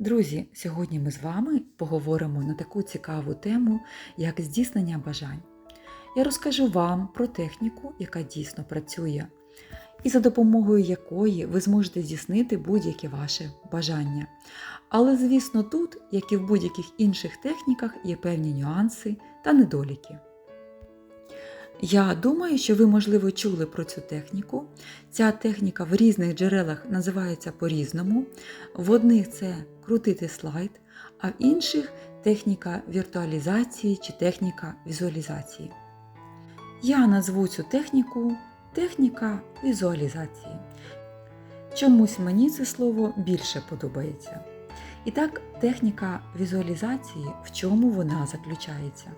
Друзі, сьогодні ми з вами поговоримо на таку цікаву тему, як здійснення бажань. Я розкажу вам про техніку, яка дійсно працює, і за допомогою якої ви зможете здійснити будь-яке ваше бажання. Але, звісно, тут, як і в будь-яких інших техніках, є певні нюанси та недоліки. Я думаю, що ви, можливо, чули про цю техніку. Ця техніка в різних джерелах називається по-різному. В одних це крутити слайд, а в інших техніка віртуалізації чи техніка візуалізації. Я назву цю техніку техніка візуалізації. Чомусь мені це слово більше подобається. І так, техніка візуалізації, в чому вона заключається?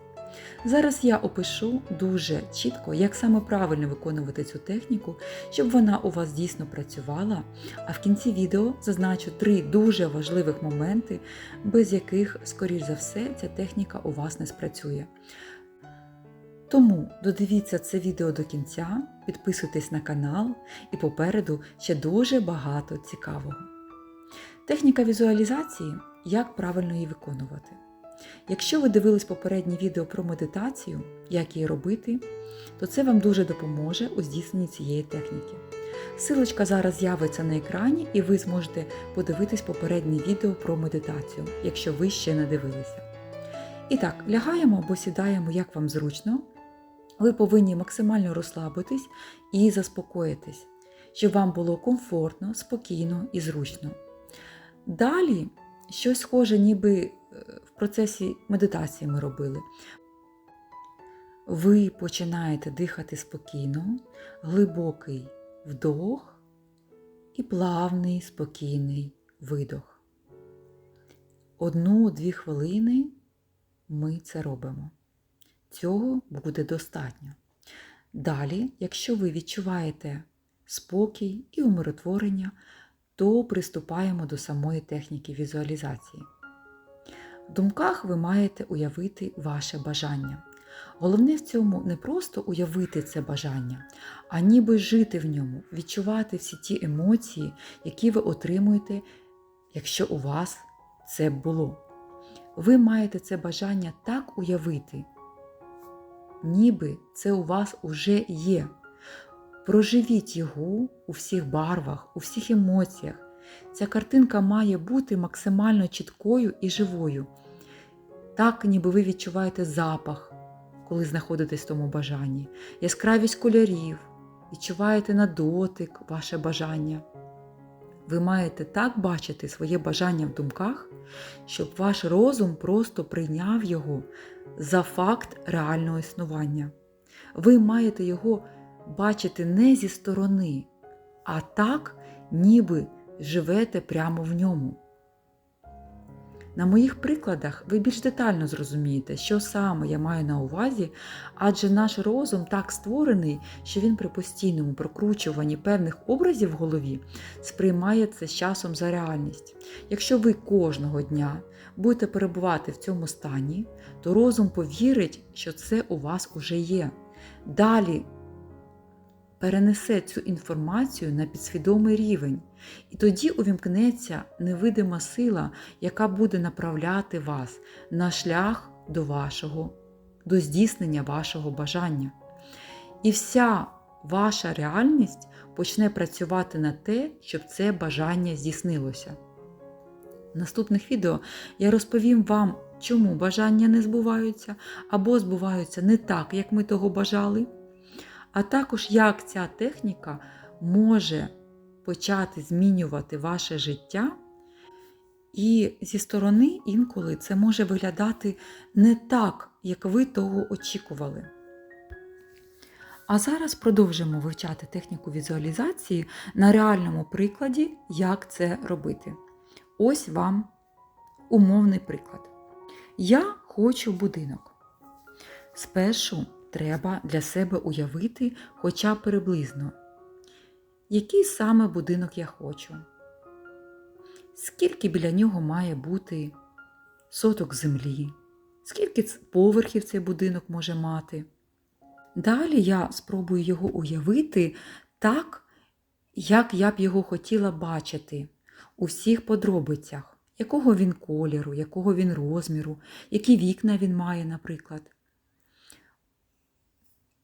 Зараз я опишу дуже чітко, як саме правильно виконувати цю техніку, щоб вона у вас дійсно працювала. А в кінці відео зазначу три дуже важливих моменти, без яких, скоріш за все, ця техніка у вас не спрацює. Тому додивіться це відео до кінця, підписуйтесь на канал і попереду ще дуже багато цікавого. Техніка візуалізації як правильно її виконувати. Якщо ви дивились попереднє відео про медитацію, як її робити, то це вам дуже допоможе у здійсненні цієї техніки. Силочка зараз з'явиться на екрані, і ви зможете подивитись попереднє відео про медитацію, якщо ви ще не дивилися. І так, лягаємо або сідаємо, як вам зручно. Ви повинні максимально розслабитись і заспокоїтись, щоб вам було комфортно, спокійно і зручно. Далі щось схоже, ніби в процесі медитації ми робили. Ви починаєте дихати спокійно, глибокий вдох і плавний спокійний видох. Одну-дві хвилини ми це робимо. Цього буде достатньо. Далі, якщо ви відчуваєте спокій і умиротворення, то приступаємо до самої техніки візуалізації. Думках ви маєте уявити ваше бажання. Головне в цьому не просто уявити це бажання, а ніби жити в ньому, відчувати всі ті емоції, які ви отримуєте, якщо у вас це було. Ви маєте це бажання так уявити, ніби це у вас уже є. Проживіть його у всіх барвах, у всіх емоціях. Ця картинка має бути максимально чіткою і живою. Так, ніби ви відчуваєте запах, коли знаходитесь в тому бажанні, яскравість кольорів, відчуваєте на дотик ваше бажання. Ви маєте так бачити своє бажання в думках, щоб ваш розум просто прийняв його за факт реального існування. Ви маєте його бачити не зі сторони, а так, ніби живете прямо в ньому. На моїх прикладах ви більш детально зрозумієте, що саме я маю на увазі, адже наш розум так створений, що він при постійному прокручуванні певних образів в голові сприймає це з часом за реальність. Якщо ви кожного дня будете перебувати в цьому стані, то розум повірить, що це у вас уже є. Далі перенесе цю інформацію на підсвідомий рівень, і тоді увімкнеться невидима сила, яка буде направляти вас на шлях до вашого, до здійснення вашого бажання. І вся ваша реальність почне працювати на те, щоб це бажання здійснилося. В наступних відео я розповім вам, чому бажання не збуваються, або збуваються не так, як ми того бажали а також як ця техніка може почати змінювати ваше життя. І зі сторони інколи це може виглядати не так, як ви того очікували. А зараз продовжимо вивчати техніку візуалізації на реальному прикладі, як це робити. Ось вам умовний приклад. Я хочу будинок. Спершу треба для себе уявити хоча приблизно, який саме будинок я хочу, скільки біля нього має бути соток землі, скільки поверхів цей будинок може мати. Далі я спробую його уявити так, як я б його хотіла бачити у всіх подробицях. якого він кольору, якого він розміру, які вікна він має, наприклад.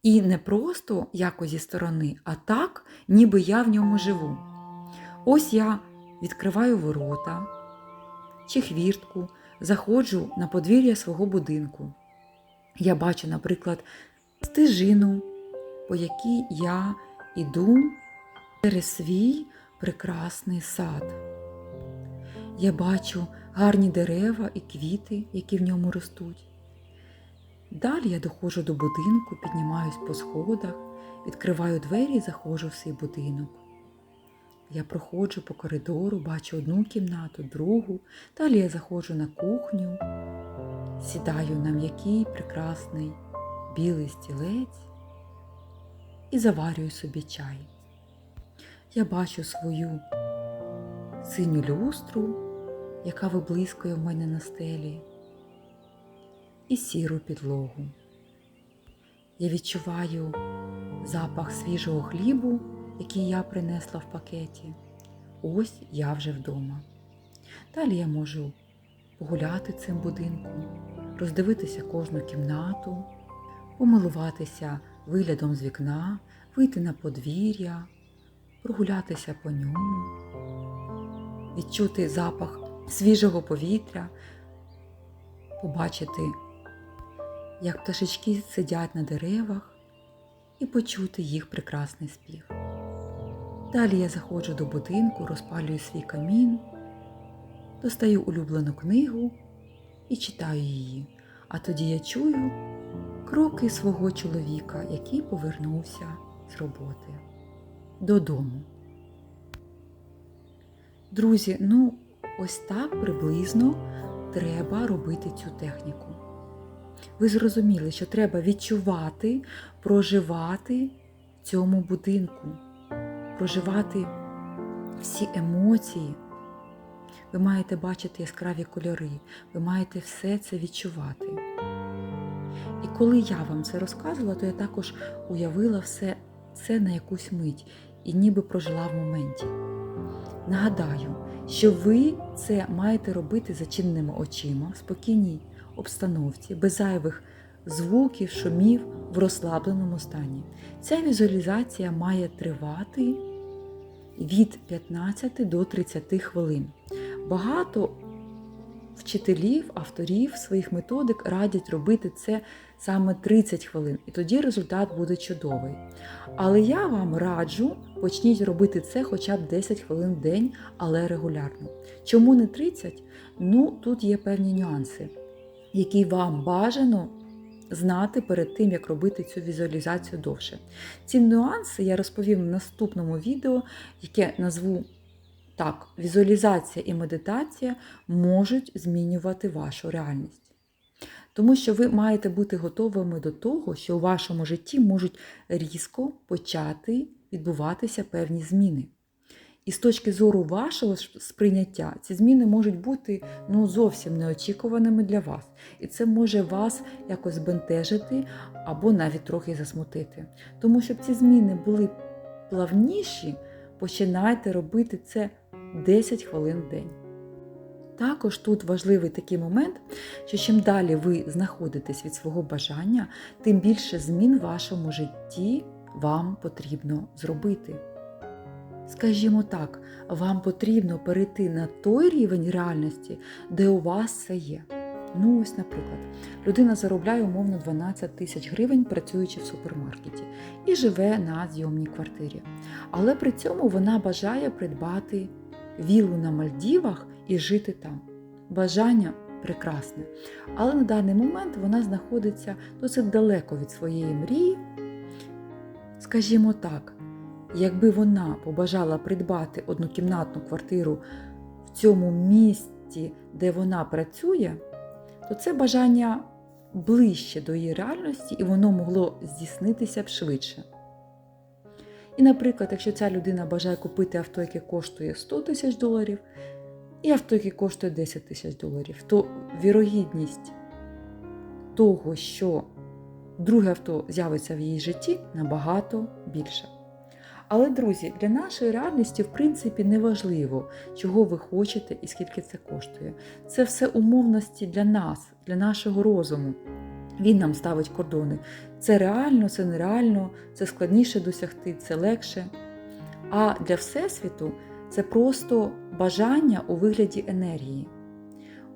І не просто якось зі сторони, а так, ніби я в ньому живу. Ось я відкриваю ворота чи хвіртку, заходжу на подвір'я свого будинку. Я бачу, наприклад, стежину, по якій я іду через свій прекрасний сад. Я бачу гарні дерева і квіти, які в ньому ростуть. Далі я доходжу до будинку, піднімаюсь по сходах, відкриваю двері і заходжу в свій будинок. Я проходжу по коридору, бачу одну кімнату, другу. Далі я заходжу на кухню, сідаю на м'який прекрасний білий стілець і заварюю собі чай. Я бачу свою синю люстру, яка виблискує в мене на стелі, і сіру підлогу. Я відчуваю запах свіжого хлібу, який я принесла в пакеті. Ось я вже вдома. Далі я можу погуляти цим будинком, роздивитися кожну кімнату, помилуватися виглядом з вікна, вийти на подвір'я, прогулятися по ньому, відчути запах свіжого повітря, побачити, як пташечки сидять на деревах і почути їх прекрасний спів. Далі я заходжу до будинку, розпалюю свій камін, достаю улюблену книгу і читаю її. А тоді я чую кроки свого чоловіка, який повернувся з роботи додому. Друзі, ну ось так приблизно треба робити цю техніку. Ви зрозуміли, що треба відчувати, проживати в цьому будинку, проживати всі емоції. Ви маєте бачити яскраві кольори, ви маєте все це відчувати. І коли я вам це розказувала, то я також уявила все це на якусь мить і ніби прожила в моменті. Нагадаю, що ви це маєте робити зачиненими очима, в спокійній обстановці, без зайвих звуків, шумів в розслабленому стані. Ця візуалізація має тривати від 15 до 30 хвилин. Багато вчителів, авторів своїх методик радять робити це саме 30 хвилин, і тоді результат буде чудовий. Але я вам раджу почніть робити це хоча б 10 хвилин в день, але регулярно. Чому не 30? Ну, тут є певні нюанси, які вам бажано знати перед тим, як робити цю візуалізацію довше. Ці нюанси я розповім в наступному відео, яке назву так, візуалізація і медитація можуть змінювати вашу реальність. Тому що ви маєте бути готовими до того, що у вашому житті можуть різко почати відбуватися певні зміни. І з точки зору вашого сприйняття, ці зміни можуть бути ну, зовсім неочікуваними для вас. І це може вас якось збентежити або навіть трохи засмутити. Тому щоб ці зміни були плавніші, починайте робити це 10 хвилин в день. Також тут важливий такий момент, що чим далі ви знаходитесь від свого бажання, тим більше змін в вашому житті вам потрібно зробити. Скажімо так, вам потрібно перейти на той рівень реальності, де у вас це є. Ну, ось, наприклад, людина заробляє умовно 12 тисяч гривень, працюючи в супермаркеті, і живе на зйомній квартирі. Але при цьому вона бажає придбати віллу на Мальдівах і жити там. Бажання прекрасне. Але на даний момент вона знаходиться досить далеко від своєї мрії. Скажімо так, якби вона побажала придбати однокімнатну квартиру в цьому місті, де вона працює, то це бажання ближче до її реальності і воно могло здійснитися б швидше. І, наприклад, якщо ця людина бажає купити авто, яке коштує 100 тисяч доларів, і авто, яке коштує 10 тисяч доларів, то вірогідність того, що друге авто з'явиться в її житті, набагато більша. Але, друзі, для нашої реальності, в принципі, не важливо, чого ви хочете і скільки це коштує. Це все умовності для нас, для нашого розуму. Він нам ставить кордони. Це реально, це нереально, це складніше досягти, це легше. А для Всесвіту це просто бажання у вигляді енергії.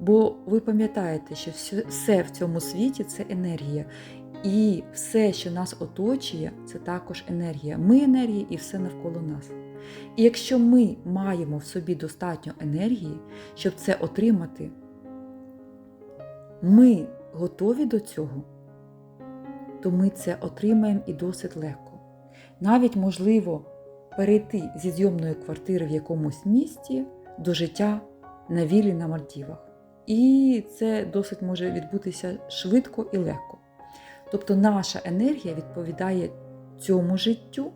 Бо ви пам'ятаєте, що все в цьому світі це енергія. І все, що нас оточує, це також енергія. Ми енергія і все навколо нас. І якщо ми маємо в собі достатньо енергії, щоб це отримати, ми готові до цього, то ми це отримаємо і досить легко. Навіть можливо перейти зі зйомної квартири в якомусь місті до життя на вілі на Мальдівах. І це досить може відбутися швидко і легко. Тобто наша енергія відповідає цьому життю,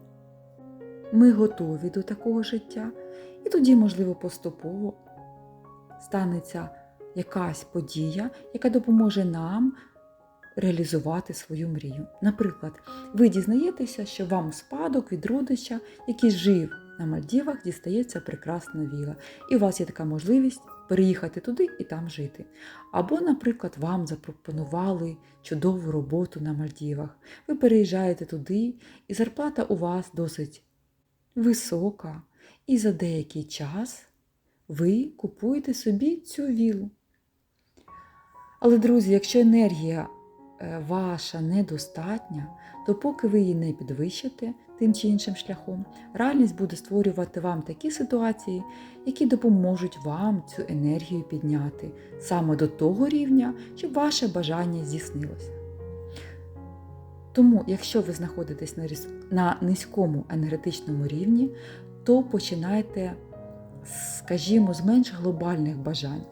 ми готові до такого життя, і тоді, можливо, поступово станеться якась подія, яка допоможе нам реалізувати свою мрію. Наприклад, ви дізнаєтеся, що вам спадок від родича, який жив на Мальдівах, дістається прекрасна віла, і у вас є така можливість переїхати туди і там жити. Або, наприклад, вам запропонували чудову роботу на Мальдівах. Ви переїжджаєте туди, і зарплата у вас досить висока, і за деякий час ви купуєте собі цю вілу. Але, друзі, якщо енергія е, ваша недостатня, то поки ви її не підвищите тим чи іншим шляхом, реальність буде створювати вам такі ситуації, які допоможуть вам цю енергію підняти саме до того рівня, щоб ваше бажання здійснилося. Тому, якщо ви знаходитесь на низькому енергетичному рівні, то починайте, скажімо, з менш глобальних бажань,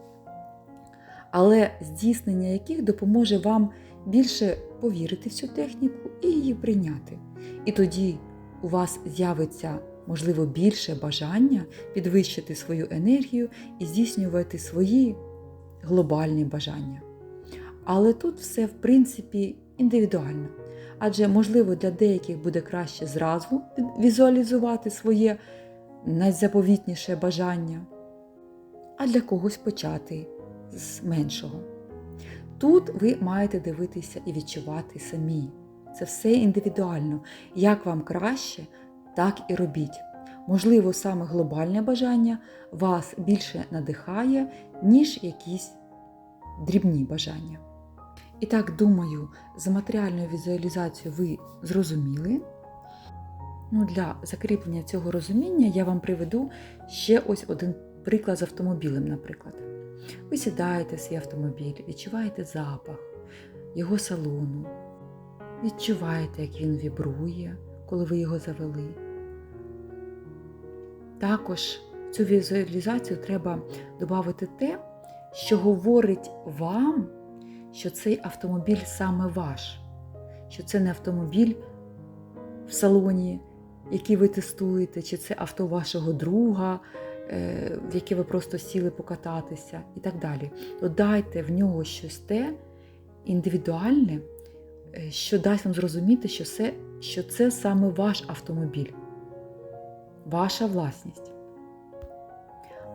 але здійснення яких допоможе вам більше повірити в цю техніку і її прийняти. І тоді у вас з'явиться, можливо, більше бажання підвищити свою енергію і здійснювати свої глобальні бажання. Але тут все, в принципі, індивідуально. Адже, можливо, для деяких буде краще зразу візуалізувати своє найзаповітніше бажання, а для когось почати з меншого. Тут ви маєте дивитися і відчувати самі. Це все індивідуально. Як вам краще, так і робіть. Можливо, саме глобальне бажання вас більше надихає, ніж якісь дрібні бажання. І так, думаю, за матеріальною візуалізацією ви зрозуміли. Ну, Для закріплення цього розуміння я вам приведу ще ось один приклад з автомобілем, наприклад. Ви сідаєте свій автомобіль, відчуваєте запах його салону, відчуваєте, як він вібрує, коли ви його завели. Також в цю візуалізацію треба додати те, що говорить вам, що цей автомобіль саме ваш, що це не автомобіль в салоні, який ви тестуєте, чи це авто вашого друга, е, в яке ви просто сіли покататися і так далі. Додайте в нього щось те індивідуальне, що дасть вам зрозуміти, що це, що це саме ваш автомобіль, ваша власність.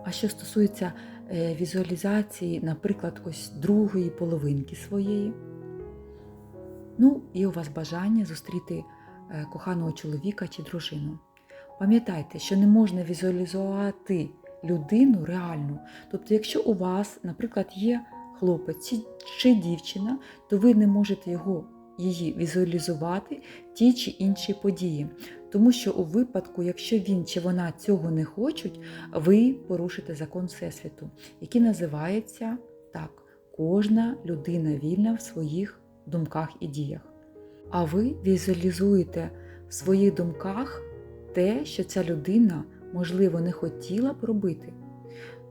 А що стосується е, візуалізації, наприклад, ось другої половинки своєї, ну, є у вас бажання зустріти е, коханого чоловіка чи дружину. Пам'ятайте, що не можна візуалізувати людину реальну. Тобто, якщо у вас, наприклад, є хлопець чи дівчина, то ви не можете його її візуалізувати ті чи інші події. Тому що у випадку, якщо він чи вона цього не хочуть, ви порушите закон Всесвіту, який називається так: кожна людина вільна в своїх думках і діях. А ви візуалізуєте в своїх думках те, що ця людина, можливо, не хотіла б робити.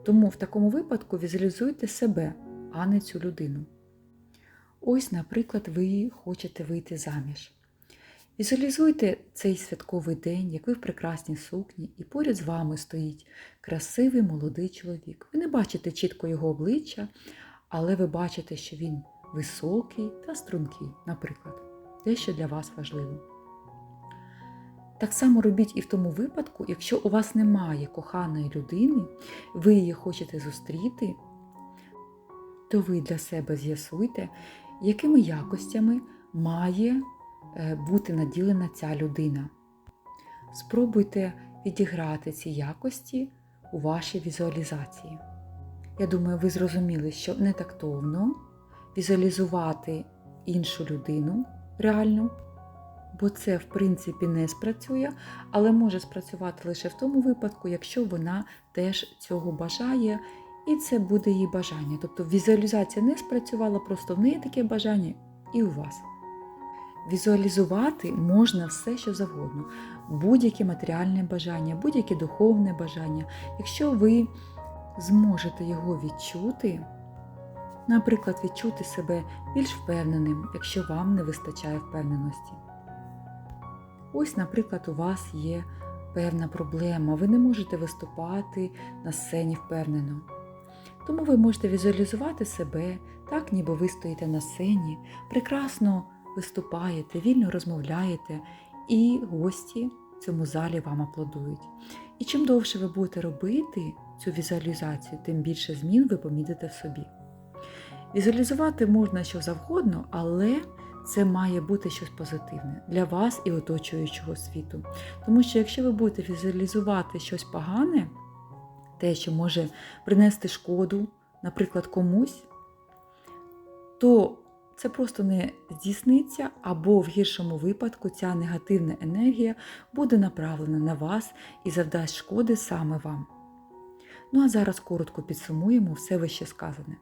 Тому в такому випадку візуалізуйте себе, а не цю людину. Ось, наприклад, ви хочете вийти заміж. Візуалізуйте цей святковий день, як ви в прекрасній сукні, і поряд з вами стоїть красивий молодий чоловік. Ви не бачите чітко його обличчя, але ви бачите, що він високий та стрункий, наприклад, те, що для вас важливо. Так само робіть і в тому випадку, якщо у вас немає коханої людини, ви її хочете зустріти, то ви для себе з'ясуйте, якими якостями має е, бути наділена ця людина. Спробуйте відіграти ці якості у вашій візуалізації. Я думаю, ви зрозуміли, що не тактовно візуалізувати іншу людину реальну, бо це, в принципі, не спрацює, але може спрацювати лише в тому випадку, якщо вона теж цього бажає, і це буде її бажання. Тобто візуалізація не спрацювала, просто в неї таке бажання і у вас. Візуалізувати можна все, що завгодно, будь-яке матеріальне бажання, будь-яке духовне бажання. Якщо ви зможете його відчути, наприклад, відчути себе більш впевненим, якщо вам не вистачає впевненості. Ось, наприклад, у вас є певна проблема, ви не можете виступати на сцені впевнено. Тому ви можете візуалізувати себе так, ніби ви стоїте на сцені, прекрасно виступаєте, вільно розмовляєте, і гості в цьому залі вам аплодують. І чим довше ви будете робити цю візуалізацію, тим більше змін ви помітите в собі. Візуалізувати можна що завгодно, але це має бути щось позитивне для вас і оточуючого світу. Тому що якщо ви будете візуалізувати щось погане, те, що може принести шкоду, наприклад, комусь, то це просто не здійсниться, або в гіршому випадку ця негативна енергія буде направлена на вас і завдасть шкоди саме вам. Ну а зараз коротко підсумуємо все вище сказане.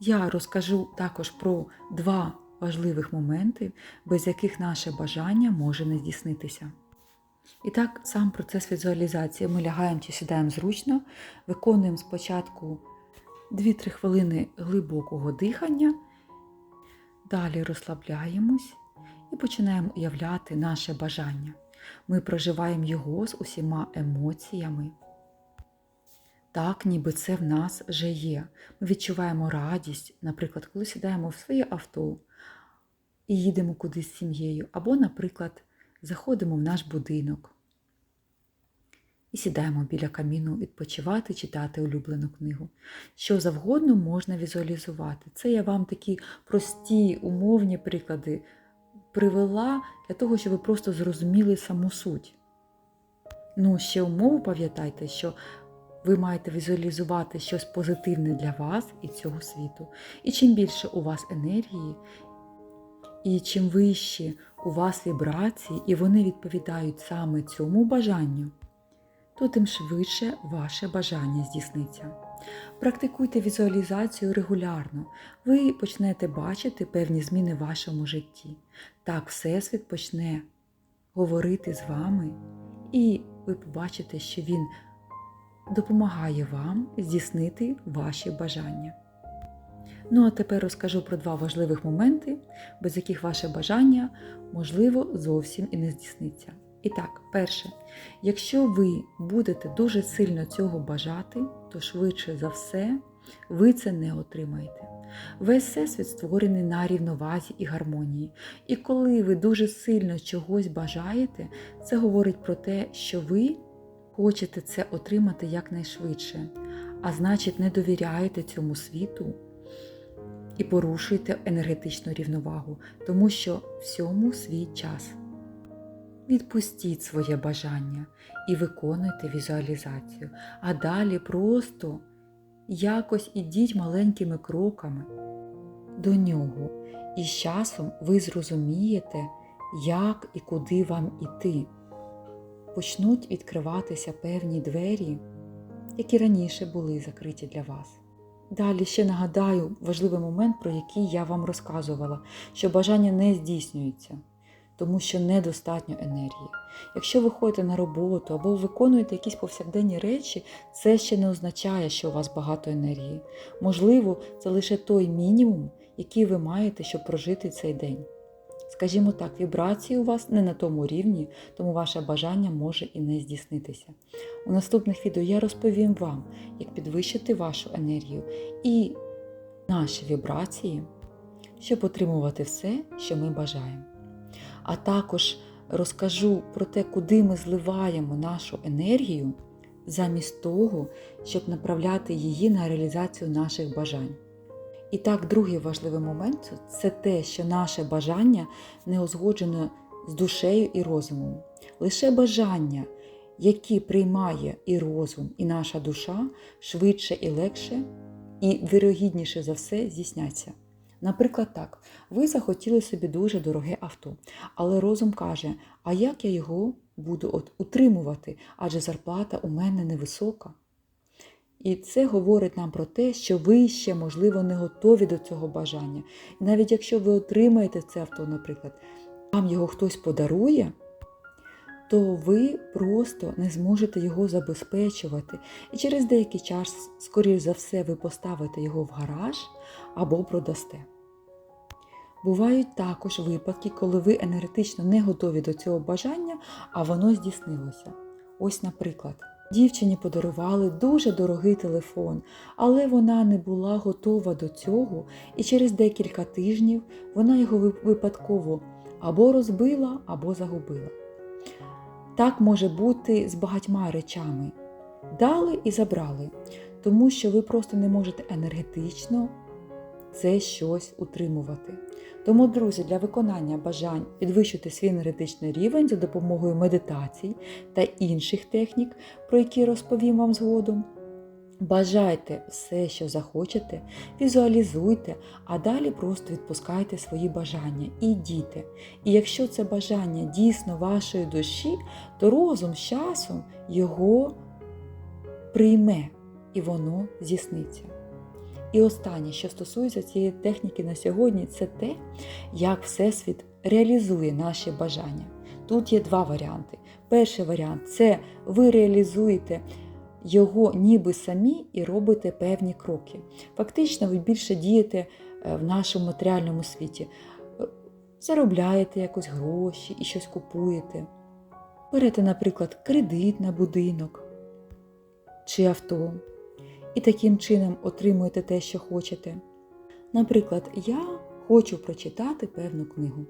Я розкажу також про два важливих моменти, без яких наше бажання може не здійснитися. І так, сам процес візуалізації. Ми лягаємо чи сідаємо зручно, виконуємо спочатку 2-3 хвилини глибокого дихання, далі розслабляємось і починаємо уявляти наше бажання. Ми проживаємо його з усіма емоціями. Так, ніби це в нас вже є. Ми відчуваємо радість, наприклад, коли сідаємо в своє авто і їдемо кудись з сім'єю, або, наприклад, заходимо в наш будинок і сідаємо біля каміну відпочивати, читати улюблену книгу. Що завгодно можна візуалізувати. Це я вам такі прості умовні приклади привела для того, щоб ви просто зрозуміли саму суть. Ну, ще умову пам'ятайте, що ви маєте візуалізувати щось позитивне для вас і цього світу. І чим більше у вас енергії, і чим вищі у вас вібрації, і вони відповідають саме цьому бажанню, то тим швидше ваше бажання здійсниться. Практикуйте візуалізацію регулярно, ви почнете бачити певні зміни в вашому житті. Так Всесвіт почне говорити з вами, і ви побачите, що він допомагає вам здійснити ваші бажання. Ну а тепер розкажу про два важливих моменти, без яких ваше бажання, можливо, зовсім і не здійсниться. І так, перше, якщо ви будете дуже сильно цього бажати, то швидше за все ви це не отримаєте. Весь всесвіт створений на рівновазі і гармонії. І коли ви дуже сильно чогось бажаєте, це говорить про те, що ви хочете це отримати якнайшвидше, а значить, не довіряєте цьому світу і порушуєте енергетичну рівновагу, тому що всьому свій час. Відпустіть своє бажання і виконуйте візуалізацію, а далі просто якось ідіть маленькими кроками до нього, і з часом ви зрозумієте, як і куди вам іти. Почнуть відкриватися певні двері, які раніше були закриті для вас. Далі ще нагадаю важливий момент, про який я вам розказувала, що бажання не здійснюється, тому що недостатньо енергії. Якщо ви ходите на роботу або виконуєте якісь повсякденні речі, це ще не означає, що у вас багато енергії. Можливо, це лише той мінімум, який ви маєте, щоб прожити цей день. Скажімо так, вібрації у вас не на тому рівні, тому ваше бажання може і не здійснитися. У наступних відео я розповім вам, як підвищити вашу енергію і наші вібрації, щоб отримувати все, що ми бажаємо. А також розкажу про те, куди ми зливаємо нашу енергію, замість того, щоб направляти її на реалізацію наших бажань. І так, другий важливий момент це те, що наше бажання не узгоджено з душею і розумом. Лише бажання, які приймає і розум, і наша душа, швидше і легше, і вирогідніше за все здійсняться. Наприклад, так, ви захотіли собі дуже дороге авто, але розум каже, а як я його буду от утримувати, адже зарплата у мене невисока. І це говорить нам про те, що ви ще, можливо, не готові до цього бажання. І навіть якщо ви отримаєте це авто, наприклад, вам його хтось подарує, то ви просто не зможете його забезпечувати. І через деякий час, скоріш за все, ви поставите його в гараж або продасте. Бувають також випадки, коли ви енергетично не готові до цього бажання, а воно здійснилося. Ось, наприклад, дівчині подарували дуже дорогий телефон, але вона не була готова до цього, і через декілька тижнів вона його випадково або розбила, або загубила. Так може бути з багатьма речами. Дали і забрали, тому що ви просто не можете енергетично це щось утримувати. Тому, друзі, для виконання бажань підвищити свій енергетичний рівень за допомогою медитацій та інших технік, про які розповім вам згодом. Бажайте все, що захочете, візуалізуйте, а далі просто відпускайте свої бажання і дійте. І якщо це бажання дійсно вашої душі, то розум з часом його прийме і воно здійсниться. І останнє, що стосується цієї техніки на сьогодні, це те, як Всесвіт реалізує наші бажання. Тут є два варіанти. Перший варіант це ви реалізуєте його ніби самі і робите певні кроки. Фактично, ви більше дієте е, в нашому матеріальному світі. Е, заробляєте якось гроші і щось купуєте. Берете, наприклад, кредит на будинок чи авто і таким чином отримуєте те, що хочете. Наприклад, я хочу прочитати певну книгу.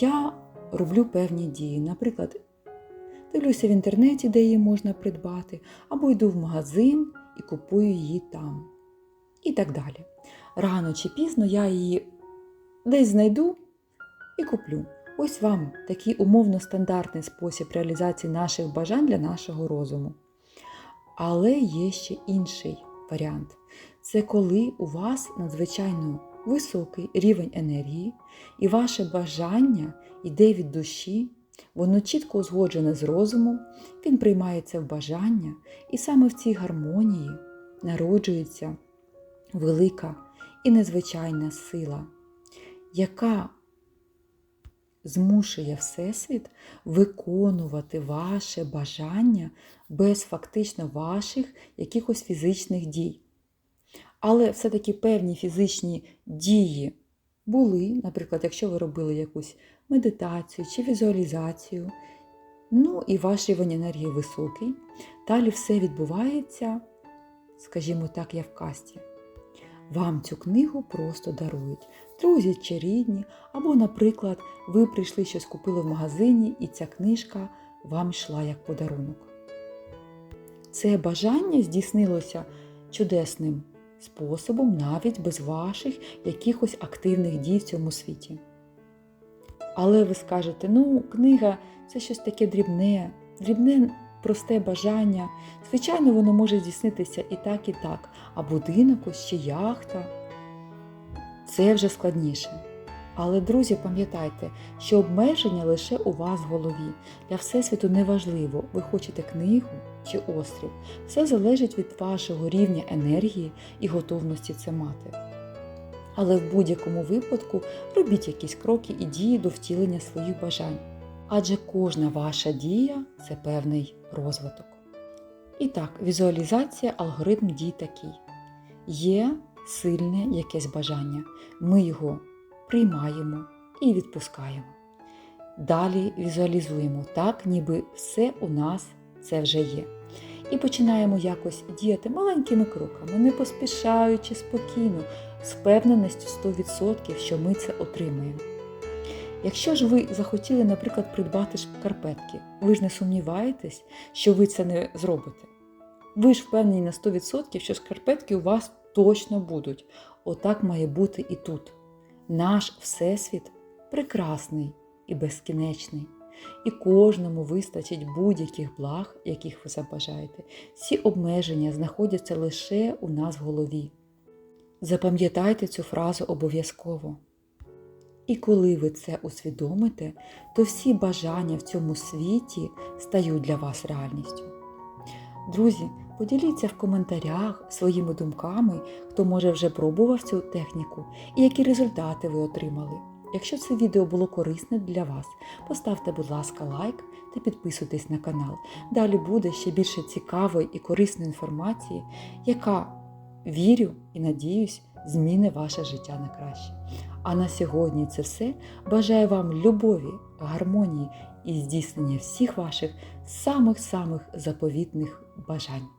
Я роблю певні дії. Наприклад, дивлюся в інтернеті, де її можна придбати, або йду в магазин і купую її там. І так далі. Рано чи пізно я її десь знайду і куплю. Ось вам такий умовно стандартний спосіб реалізації наших бажань для нашого розуму. Але є ще інший варіант. Це коли у вас надзвичайно високий рівень енергії, і ваше бажання йде від душі, воно чітко узгоджене з розумом, він приймається в бажання, і саме в цій гармонії народжується велика і незвичайна сила, яка змушує Всесвіт виконувати ваше бажання без фактично ваших якихось фізичних дій. Але все-таки певні фізичні дії були, наприклад, якщо ви робили якусь медитацію чи візуалізацію, ну і ваш рівень енергії високий, далі все відбувається, скажімо так, як в касті. Вам цю книгу просто дарують друзі чи рідні, або, наприклад, ви прийшли щось купили в магазині, і ця книжка вам йшла як подарунок. Це бажання здійснилося чудесним способом, навіть без ваших якихось активних дій в цьому світі. Але ви скажете, ну, книга це щось таке дрібне, дрібне просте бажання. Звичайно, воно може здійснитися і так, і так, а будинок ось чи яхта це вже складніше. Але, друзі, пам'ятайте, що обмеження лише у вас в голові. Для Всесвіту неважливо, ви хочете книгу чи острів. Все залежить від вашого рівня енергії і готовності це мати. Але в будь-якому випадку робіть якісь кроки і дії до втілення своїх бажань. Адже кожна ваша дія це певний розвиток. І так, візуалізація, алгоритм дій такий. Є сильне якесь бажання. Ми його приймаємо і відпускаємо. Далі візуалізуємо так, ніби все у нас це вже є. І починаємо якось діяти маленькими кроками, не поспішаючи спокійно, з впевненістю 100%, що ми це отримаємо. Якщо ж ви захотіли, наприклад, придбати шкарпетки, ви ж не сумніваєтесь, що ви це не зробите. Ви ж впевнені на 100%, що шкарпетки у вас точно будуть. Отак має бути і тут. Наш Всесвіт прекрасний і безкінечний, і кожному вистачить будь-яких благ, яких ви забажаєте. Ці обмеження знаходяться лише у нас в голові. Запам'ятайте цю фразу обов'язково. І коли ви це усвідомите, то всі бажання в цьому світі стають для вас реальністю. Друзі, поділіться в коментарях своїми думками, хто може вже пробував цю техніку і які результати ви отримали. Якщо це відео було корисне для вас, поставте, будь ласка, лайк та підписуйтесь на канал. Далі буде ще більше цікавої і корисної інформації, яка, вірю і надіюсь, зміни ваше життя на краще. А на сьогодні це все. Бажаю вам любові, гармонії і здійснення всіх ваших самих-самих заповітних бажань.